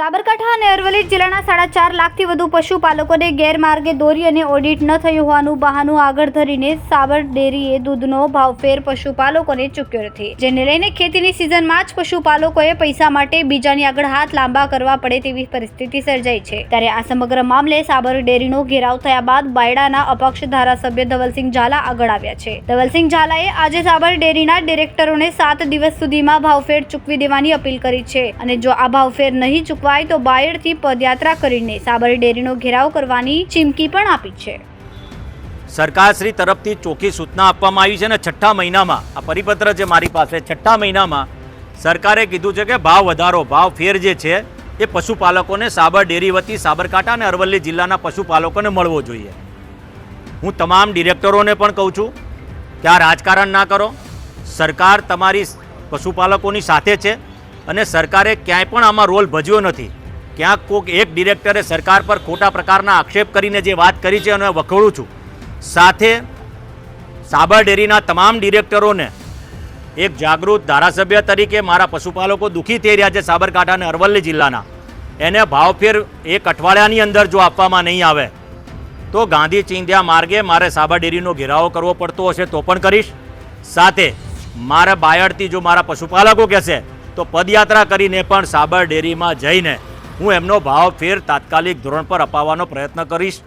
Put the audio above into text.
સાબરકાંઠા અને અરવલ્લી જિલ્લાના સાડા ચાર લાખથી વધુ પશુપાલકોને ગેરમાર્ગે દોરી અને ઓડિટ ન થયું હોવાનું બહાનું આગળ ધરીને સાબર ડેરીએ દૂધનો ભાવફેર પશુપાલકોને ચૂક્યો નથી. જેને લઈને ખેતીની સિઝનમાં જ પશુપાલકોએ પૈસા માટે બીજાની આગળ હાથ લાંબા કરવા પડે તેવી પરિસ્થિતિ સર્જાઈ છે. ત્યારે આ સમગ્ર મામલે સાબર ડેરીનો ઘેરાવ થયા બાદ બાયડાના અપક્ષ ધારાસભ્ય ધવલસિંહ ઝાલા આગળ આવ્યા છે. ધવલસિંહ ઝાલાએ આજે સાબર ડેરીના ડિરેક્ટરોને સાત દિવસ સુધીમાં ભાવફેર ચૂકવી દેવાની અપીલ કરી છે અને જો આ ભાવફેર નહીં ચૂકવાય તો બાયડથી પદયાત્રા કરીને સાબર ડેરીનો ઘેરાવ કરવાની ચીમકી પણ આપી છે. સરકારશ્રી તરફથી ચોખ્ખી સૂચના આપવામાં આવી છે ને છઠ્ઠા મહિનામાં, આ પરિપત્ર છે મારી પાસે છઠ્ઠા મહિનામાં સરકારે કીધું છે કે ભાવ વધારો, ભાવ ફેર જે છે, એ પશુપાલકોને સાબર ડેરી વતી સાબરકાંઠા અને અરવલ્લી જિલ્લાના પશુપાલકોને મળવો જોઈએ. હું તમામ ડિરેક્ટરોને પણ કહું છું કે આ રાજકારણ ના કરો. સરકાર તમારી પશુપાલકોની સાથે છે. અને સરકારે ક્યાંય પણ આમાં રોલ ભજ્યો નથી. ક્યાંક કોઈક એક ડિરેક્ટરે સરકાર પર ખોટા પ્રકારના આક્ષેપ કરીને જે વાત કરી છે અને વખોડું છું. સાથે સાબર ડેરીના તમામ ડિરેક્ટરોને એક જાગૃત ધારાસભ્ય તરીકે મારા પશુપાલકો દુઃખી થઈ રહ્યા છે સાબરકાંઠા અને અરવલ્લી જિલ્લાના. એને ભાવફેર એક અઠવાડિયાની અંદર જો આપવામાં નહીં આવે, તો ગાંધી ચિંધ્યા માર્ગે મારે સાબર ડેરીનો ઘેરાવો કરવો પડતો હશે તો પણ કરીશ. સાથે મારા બાયડથી જો મારા પશુપાલકો કહેશે તો પદયાત્રા કરીને પણ સાબર ડેરીમાં જઈને હું એમનો ભાવ ફેર તાત્કાલિક ધોરણ પર અપાવવાનો પ્રયત્ન કરીશ.